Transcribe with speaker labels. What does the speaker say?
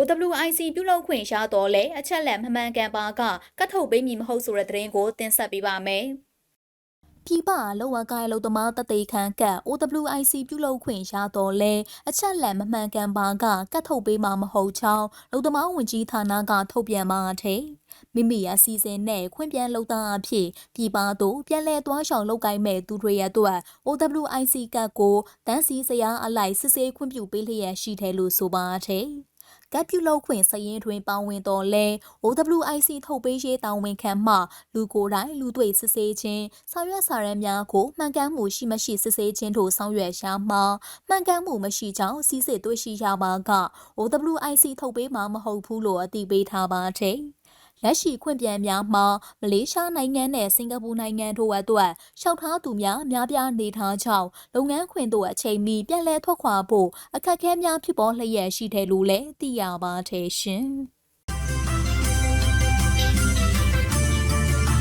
Speaker 1: OWIC ပြုလုပ်ခွင့်ရတော့လဲအချက်လက်မမှန်ကန်ပါကကတ်ထုတ်ပေးမည်မဟုတ်ဆိုတဲ့သတင်းကိုတင်ဆက်ပေးပါမယ်။ပြည်ပလောဝကိုင်အလုသမားတသိခန်းကတ် OWIC ပြုလုပ်ခွင့်ရတော့လဲအချက်လက်မမှန်ကန်ပါကကတ်ထုတ်ပေးမှာမဟုတ်ချောင်းလုံသမားဝင်ကြီးဌာနကထုတ်ပြန်ပါတဲ့မိမိအစီအစဉ်နဲ့ခွင့်ပြန်လုပ်သားအဖြစ်ပြည်ပသို့ပြန်လည်သွားဆောင်လုပ်ကိုင်မဲ့သူတွေရအတွက် OWIC ကတ်ကိုတန်းစီစရာအလိုက်စစ်ဆေးခွင့်ပြုပေးလျက်ရှိတယ်လို့ဆိုပါတဲ့ ကပ်ပြုလုပ်ခွင့်စရင်တွင်ပါဝင်တော်လဲ OWIC ထုတ်ပေးရေးတာဝန်ခံမှလူကိုယ်တိုင်လူတွေ့စစ်ဆေးခြင်းဆောင်ရွက်စာရမ်းများကိုမှန်ကန်မှုရှိမရှိစစ်ဆေးခြင်းတို့ဆောင်ရွက်ရှာမှာမှန်ကန်မှုမရှိကြောင်းစီစစ်တွေ့ရှိရပါက OWIC ထုတ်ပေးမှာမဟုတ်ဘူးလို့အသိပေးထားပါတယ် လက်ရှိခွင့်ပြန်များမှာမလေးရှားနိုင်ငံနဲ့စင်ကာပူနိုင်ငံတို့အတွက်လျှောက်ထားသူများအများပြားနေထားကြောင်းလုပ်ငန်းခွင်တို့အချိန်မီပြန်လည်ထွက်ခွာဖို့အခက်အခဲများဖြစ်ပေါ်လျက်ရှိတယ်လို့လည်းသိရပါတယ်ရှင်။